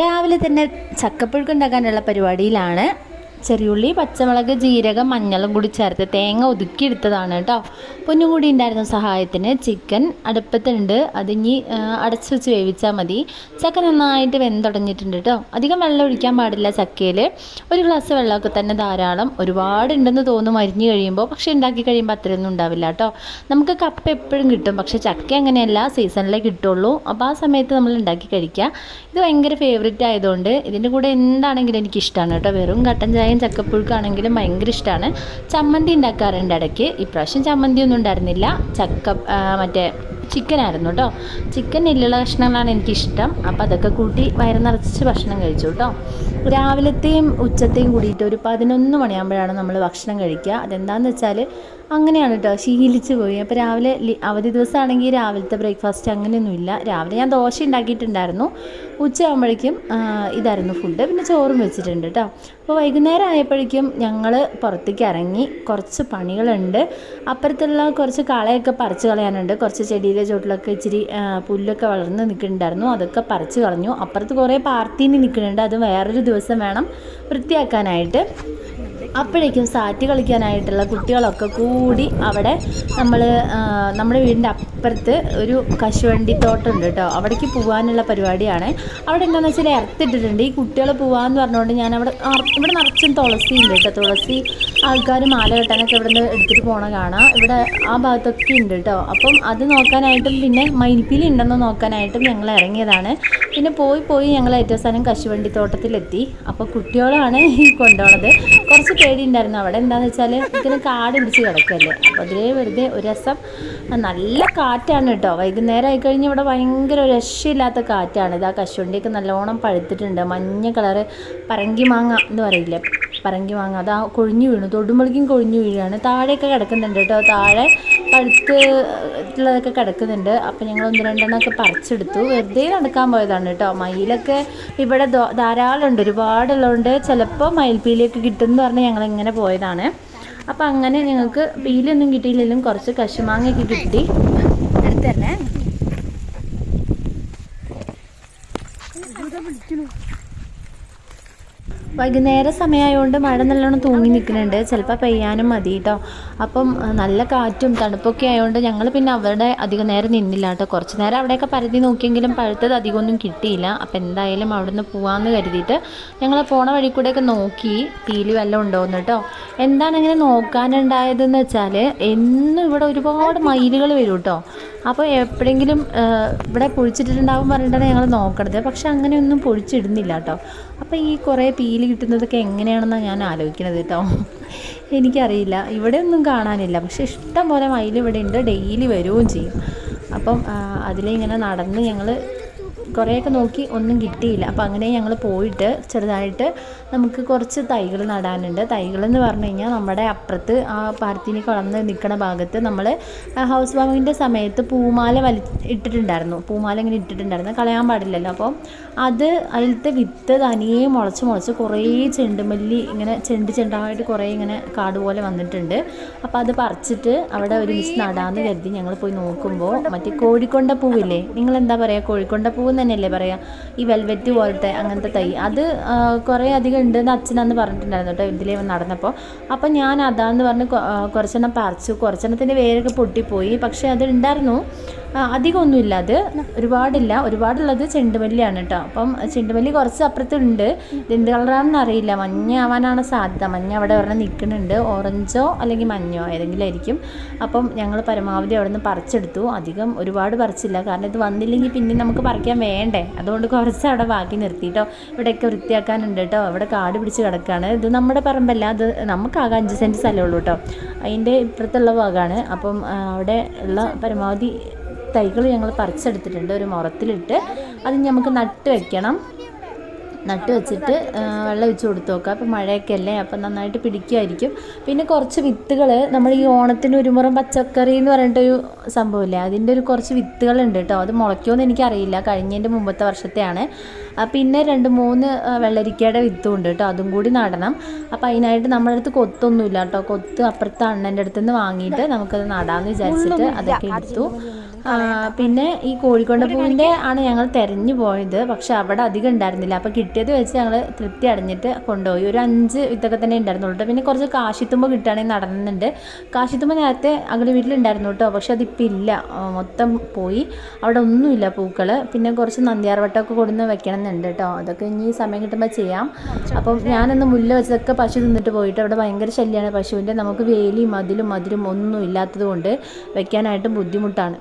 രാവിലെ തന്നെ ചക്കപ്പുഴുക്ക് ഉണ്ടാക്കാനുള്ള പരിപാടിയിലാണ്. ചെറിയുള്ളി പച്ചമുളക് ജീരകം മഞ്ഞളും കൂടി ചേർത്ത് തേങ്ങ ഒതുക്കിയെടുത്തതാണ് കേട്ടോ. പൊന്നും കൂടി ഉണ്ടായിരുന്ന സഹായത്തിന് ചിക്കൻ അടുപ്പത്തുണ്ട് അതിഞ്ഞി അടച്ചു വെച്ച് വേവിച്ചാൽ മതി. ചക്ക നന്നായിട്ട് വെന്തുടഞ്ഞിട്ടുണ്ട് കേട്ടോ. അധികം വെള്ളം ഒഴിക്കാൻ പാടില്ല ചക്കയിൽ ഒരു ഗ്ലാസ് വെള്ളമൊക്കെ തന്നെ ധാരാളം ഒരുപാട് ഉണ്ടെന്ന് തോന്നും അരിഞ്ഞു കഴിയുമ്പോൾ. പക്ഷേ ഉണ്ടാക്കി കഴിയുമ്പോൾ അത്രയൊന്നും ഉണ്ടാവില്ല കേട്ടോ. നമുക്ക് കപ്പ് എപ്പോഴും കിട്ടും. പക്ഷേ ചക്ക അങ്ങനെയല്ല സീസണിലേ കിട്ടുള്ളൂ. അപ്പോൾ ആ സമയത്ത് നമ്മൾ ഉണ്ടാക്കി കഴിക്കുക. ഇത് ഭയങ്കര ഫേവറേറ്റ് ആയതുകൊണ്ട് ഇതിന്റെ കൂടെ എന്താണെങ്കിലും എനിക്ക് ഇഷ്ടമാണ് കേട്ടോ. വെറും കട്ടൻ ചായയും ചക്കപ്പുഴുക്കാണെങ്കിലും ഭയങ്കര ഇഷ്ടമാണ് ചമ്മന്തി ഉണ്ടാക്കാറുണ്ട് ഇടയ്ക്ക്. ഇപ്രാവശ്യം ചമ്മന്തി ഒന്നും ഉണ്ടായിരുന്നില്ല. ചക്ക മറ്റേ ചിക്കൻ ആയിരുന്നു കേട്ടോ ചിക്കൻ എല്ലുള്ള ഭക്ഷണങ്ങളാണ് എനിക്കിഷ്ടം. അപ്പം അതൊക്കെ കൂട്ടി വയറ് നിറച്ച് ഭക്ഷണം കഴിച്ചു കേട്ടോ രാവിലത്തെയും ഉച്ചത്തെയും കൂടിയിട്ട് ഒരു പതിനൊന്ന് മണിയാകുമ്പോഴാണ് നമ്മൾ ഭക്ഷണം കഴിക്കുക. അതെന്താണെന്ന് വെച്ചാൽ അങ്ങനെയാണ് കേട്ടോ ശീലിച്ച് പോയി. അപ്പോൾ രാവിലെ അവധി ദിവസമാണെങ്കിൽ രാവിലത്തെ ബ്രേക്ക്ഫാസ്റ്റ് അങ്ങനെയൊന്നുമില്ല. രാവിലെ ഞാൻ ദോശ ഉണ്ടാക്കിയിട്ടുണ്ടായിരുന്നു. ഉച്ചയാകുമ്പോഴേക്കും ഇതായിരുന്നു ഫുഡ് പിന്നെ ചോറും വെച്ചിട്ടുണ്ട് കേട്ടോ അപ്പോൾ വൈകുന്നേരം ആയപ്പോഴേക്കും ഞങ്ങൾ പുറത്തേക്ക് ഇറങ്ങി കുറച്ച് പണികളുണ്ട്. അപ്പുറത്തുള്ള കുറച്ച് കളയൊക്കെ പറിച്ച് കളയാനുണ്ട്. കുറച്ച് ചെടിയിലെ ചോട്ടിലൊക്കെ ഇച്ചിരി പുല്ലൊക്കെ വളർന്ന് നിൽക്കുന്നുണ്ടായിരുന്നു. അതൊക്കെ പറിച്ച് കളഞ്ഞു. അപ്പുറത്ത് കുറേ പാർത്തീനി നിൽക്കുന്നുണ്ട്. അത് വേറൊരു ദിവസം വേണം വൃത്തിയാക്കാനായിട്ട്. അപ്പോഴേക്കും സാറ്റ് കളിക്കാനായിട്ടുള്ള കുട്ടികളൊക്കെ കൂടി അവിടെ നമ്മൾ നമ്മുടെ വീടിന്റെ അപ്പുറത്ത് ഒരു കശുവണ്ടി തോട്ടമുണ്ട് കേട്ടോ. അവിടേക്ക് പോകാനുള്ള പരിപാടിയാണ്. അവിടെ എന്താണെന്ന് വെച്ചാൽ ഇറത്തിട്ടിട്ടുണ്ട് ഈ കുട്ടികൾ പോകാമെന്ന് പറഞ്ഞുകൊണ്ട് ഞാൻ അവിടെ ഇവിടെ നിറച്ചും തുളസി ഉണ്ട് കേട്ടോ. തുളസി ആൾക്കാർ മാല കെട്ടാനൊക്കെ ഇവിടെ നിന്ന് എടുത്തിട്ട് പോണ കാണാം. ഇവിടെ ആ ഭാഗത്തൊക്കെ ഉണ്ട് കേട്ടോ. അപ്പം അത് നോക്കാനായിട്ടും പിന്നെ മയിൽപ്പീലി ഉണ്ടെന്ന് നോക്കാനായിട്ടും ഞങ്ങൾ ഇറങ്ങിയതാണ്. പിന്നെ പോയി പോയി ഞങ്ങൾ ഏറ്റവും സാധനം കശുവണ്ടി തോട്ടത്തിലെത്തി. അപ്പോൾ കുട്ടികളാണ് ഈ കൊണ്ടുപോണത്. കുറച്ച് പേടിയുണ്ടായിരുന്നു. അവിടെ എന്താണെന്ന് വെച്ചാൽ ഇങ്ങനെ കാട് പിടിച്ച് കിടക്കല്ലേ. അപ്പോൾ അതിലേ വെറുതെ ഒരു രസം. നല്ല കാറ്റാണ് കേട്ടോ. വൈകുന്നേരം ആയിക്കഴിഞ്ഞ് ഇവിടെ ഭയങ്കര രക്ഷയില്ലാത്ത കാറ്റാണ്. ഇത് ആ കശുവണ്ടിയൊക്കെ നല്ലോണം പഴുത്തിട്ടുണ്ട്. മഞ്ഞ കളറ് പറങ്കി മാങ്ങ എന്ന് പറയില്ലേ? പറങ്കി മാങ്ങ. അത് ആ കൊഴിഞ്ഞു വീണു. തൊടുമ്പോഴേക്കും കൊഴിഞ്ഞു വീഴുകയാണ്. താഴെയൊക്കെ കിടക്കുന്നുണ്ട് കേട്ടോ. താഴെ പഴുത്ത് ഉള്ളതൊക്കെ കിടക്കുന്നുണ്ട്. അപ്പം ഞങ്ങൾ ഒന്ന് രണ്ടെണ്ണമൊക്കെ പറിച്ചെടുത്തു. വെറുതെ നടക്കാൻ പോയതാണ് കേട്ടോ. മയിലൊക്കെ ഇവിടെ ധാരാളം ഉണ്ട് ഒരുപാടുള്ളതുകൊണ്ട് ചിലപ്പോൾ മയിൽപ്പീലിയൊക്കെ കിട്ടുമെന്ന് പറഞ്ഞ് ഞങ്ങൾ ഇങ്ങനെ പോയതാണ്. അപ്പം അങ്ങനെ ഞങ്ങൾക്ക് പീലിയൊന്നും കിട്ടിയില്ലെങ്കിലും കുറച്ച് കശുമാങ്ങയൊക്കെ കിട്ടി. എടുത്തു തന്നെ വൈകുന്നേര സമയമായതുകൊണ്ട് മഴ നല്ലോണം തൂങ്ങി നിൽക്കുന്നുണ്ട് ചിലപ്പോൾ പെയ്യാനും മതി കേട്ടോ അപ്പം നല്ല കാറ്റും തണുപ്പൊക്കെ ആയതുകൊണ്ട് ഞങ്ങൾ പിന്നെ അവരുടെ അധികം നേരം നിന്നില്ല കേട്ടോ കുറച്ച് നേരം അവിടെയൊക്കെ പരതി നോക്കിയെങ്കിലും പഴുത്തത് അധികമൊന്നും കിട്ടിയില്ല. അപ്പം എന്തായാലും അവിടുന്ന് പോവാമെന്ന് കരുതിയിട്ട് ഞങ്ങൾ പോണ വഴി കൂടെയൊക്കെ നോക്കി പീലി വല്ലതും ഉണ്ടോയെന്ന് കേട്ടോ എന്താണ് ഇങ്ങനെ നോക്കാനുണ്ടായതെന്ന് വെച്ചാൽ എന്നും ഇവിടെ ഒരുപാട് മയിലുകൾ വരും കേട്ടോ അപ്പോൾ എപ്പോഴെങ്കിലും ഇവിടെ പൊഴിച്ചിട്ടുണ്ടാവും പറഞ്ഞിട്ടാണ് ഞങ്ങൾ നോക്കണത്. പക്ഷെ അങ്ങനെയൊന്നും പൊഴിച്ചിടുന്നില്ല കേട്ടോ. അപ്പോൾ ഈ കുറേ പീൽ കിട്ടുന്നതൊക്കെ എങ്ങനെയാണെന്നാണ് ഞാൻ ആലോചിക്കണത് കേട്ടോ. എനിക്കറിയില്ല. ഇവിടെ ഒന്നും കാണാനില്ല. പക്ഷെ ഇഷ്ടം പോലെ മയിൽ ഇവിടെ ഉണ്ട്. ഡെയിലി വരികയും ചെയ്യും. അപ്പം അതിലിങ്ങനെ നടന്ന് ഞങ്ങൾ കുറേയൊക്കെ നോക്കി ഒന്നും കിട്ടിയില്ല. അപ്പോൾ അങ്ങനെ ഞങ്ങൾ പോയിട്ട് ചെറുതായിട്ട് നമുക്ക് കുറച്ച് തൈകൾ നടാനുണ്ട്. തൈകൾ എന്ന് പറഞ്ഞു കഴിഞ്ഞാൽ നമ്മുടെ അപ്പുറത്ത് ആ പാർത്തിനി കുളർന്ന് നിൽക്കുന്ന ഭാഗത്ത് നമ്മൾ ഹൗസ് വാമിങ്ങിന്റെ സമയത്ത് പൂമാല വലി ഇട്ടിട്ടുണ്ടായിരുന്നു. പൂമാല ഇങ്ങനെ ഇട്ടിട്ടുണ്ടായിരുന്നു. കളയാൻ പാടില്ലല്ലോ. അപ്പോൾ അത് അതിലത്തെ വിത്ത് തനിയെ മുളച്ച് മുളച്ച് കുറേ ചെണ്ടുമല്ലി ഇങ്ങനെ ചെണ്ട് ചെണ്ടായിട്ട് കുറേ ഇങ്ങനെ കാട് പോലെ വന്നിട്ടുണ്ട്. അപ്പോൾ അത് പറിച്ചിട്ട് അവിടെ ഒരു മിസ് നടാമെന്ന് കരുതി ഞങ്ങൾ പോയി നോക്കുമ്പോൾ മറ്റേ കോഴിക്കൊണ്ട പൂവില്ലേ? നിങ്ങൾ എന്താ പറയുക കോഴിക്കൊണ്ട പൂവ് തന്നെയല്ലേ പറയുക ഈ വെൽവെറ്റ് പോലത്തെ അങ്ങനത്തെ തൈ. അത് കുറേ അധികം ഉണ്ടെന്ന് അച്ഛനന്ന് പറഞ്ഞിട്ടുണ്ടായിരുന്നു കേട്ടോ ഇതിലേ നടന്നപ്പോൾ. അപ്പോൾ ഞാൻ അതാന്ന് പറഞ്ഞ് കുറച്ചെണ്ണം പറിച്ചു. കുറച്ചെണ്ണത്തിന്റെ വേരൊക്കെ പൊട്ടിപ്പോയി. പക്ഷേ അത് ഉണ്ടായിരുന്നു. അധികമൊന്നുമില്ല അത് ഒരുപാടില്ല. ഒരുപാടുള്ളത് ചെണ്ടുമല്ലിയാണ് കേട്ടോ അപ്പം ചെണ്ടുമല്ലി കുറച്ച് അപ്പുറത്തുണ്ട്. എന്ത് കളറാണെന്ന് അറിയില്ല. മഞ്ഞ ആവാനാണ് സാധ്യത. മഞ്ഞ അവിടെ ഒരെണ്ണം നിൽക്കുന്നുണ്ട്. ഓറഞ്ചോ അല്ലെങ്കിൽ മഞ്ഞോ ഏതെങ്കിലും ആയിരിക്കും. അപ്പം ഞങ്ങൾ പരമാവധി അവിടെ നിന്ന് പറിച്ചെടുത്തു. അധികം ഒരുപാട് പറിച്ചില്ല. കാരണം ഇത് വന്നില്ലെങ്കിൽ പിന്നെ നമുക്ക് പറിക്കാൻ വേണ്ടേ? അതുകൊണ്ട് കുറച്ച് അവിടെ ബാക്കി നിർത്തി കേട്ടോ ഇവിടെയൊക്കെ വൃത്തിയാക്കാനുണ്ട് കേട്ടോ ഇവിടെ കാട് പിടിച്ച് കിടക്കുകയാണ് ഇത് നമ്മുടെ പറമ്പല്ല. അത് നമുക്കാകെ അഞ്ച് സെന്റ് സ്ഥലമുള്ളൂ കേട്ടോ അതിന്റെ ഇപ്പുറത്തുള്ള ഭാഗമാണ് അപ്പം അവിടെ ഉള്ള പരമാവധി തൈകൾ ഞങ്ങൾ പറിച്ചെടുത്തിട്ടുണ്ട്. ഒരു മുറത്തിലിട്ട് അത് നമുക്ക് നട്ട് വെക്കണം. നട്ട് വെച്ചിട്ട് വെള്ളം ഒഴിച്ച് കൊടുത്ത് നോക്കുക അപ്പോൾ മഴയൊക്കെ അല്ലേ അപ്പം നന്നായിട്ട് പിടിക്കുമായിരിക്കും പിന്നെ കുറച്ച് വിത്തുകൾ നമ്മൾ ഈ ഓണത്തിന് ഒരുമുറം പച്ചക്കറി എന്ന് പറഞ്ഞിട്ടൊരു സംഭവമില്ലേ? അതിന്റെ ഒരു കുറച്ച് വിത്തുകളുണ്ട് കേട്ടോ. അത് മുളയ്ക്കുമെന്ന് എനിക്കറിയില്ല. കഴിഞ്ഞതിന്റെ മുമ്പത്തെ വർഷത്തെയാണ്. പിന്നെ രണ്ട് മൂന്ന് വെള്ളരിക്കയുടെ വിത്തും ഉണ്ട് കേട്ടോ. അതും കൂടി നടണം. അപ്പോൾ അതിനായിട്ട് നമ്മുടെ അടുത്ത് കൊത്തൊന്നുമില്ല കേട്ടോ. കൊത്ത് അപ്പുറത്തെ അണ്ണന്റെ അടുത്ത് നിന്ന് വാങ്ങിയിട്ട് നമുക്കത് നടാമെന്ന് വിചാരിച്ചിട്ട് അതൊക്കെ എടുത്തു. പിന്നെ ഈ കോഴിക്കോട് പൂവിന്റെ ആണ് ഞങ്ങൾ തിരഞ്ഞു പോയത്. പക്ഷെ അവിടെ അധികം ഉണ്ടായിരുന്നില്ല. അപ്പോൾ കിട്ടിയത് വെച്ച് ഞങ്ങൾ തൃപ്തി അടഞ്ഞിട്ട് കൊണ്ടുപോയി. ഒരു അഞ്ച് ഇതൊക്കെ തന്നെ ഉണ്ടായിരുന്നുള്ളൂ പിന്നെ കുറച്ച് കാശിത്തുമ്പ് കിട്ടുകയാണെങ്കിൽ നടന്നുണ്ട് കാശിത്തുമ്പ് നേരത്തെ അകലെ വീട്ടിലുണ്ടായിരുന്നു കേട്ടോ. പക്ഷെ അതിപ്പോൾ ഇല്ല. മൊത്തം പോയി. അവിടെ ഒന്നുമില്ല പൂക്കൾ പിന്നെ കുറച്ച് നന്ദിയാർവട്ടമൊക്കെ കൊടുന്ന് വെക്കണം എന്നുണ്ട് കേട്ടോ. അതൊക്കെ ഇനി സമയം കിട്ടുമ്പോൾ ചെയ്യാം. അപ്പം ഞാനൊന്ന് മുല്ല വെച്ചതൊക്കെ പശു തിന്നിട്ട് പോയിട്ട് അവിടെ ഭയങ്കര ശല്യമാണ് പശുവിന്റെ നമുക്ക് വേലിയും മതിലും മതിലും ഒന്നും ഇല്ലാത്തത് കൊണ്ട് വെക്കാനായിട്ട് ബുദ്ധിമുട്ടാണ്.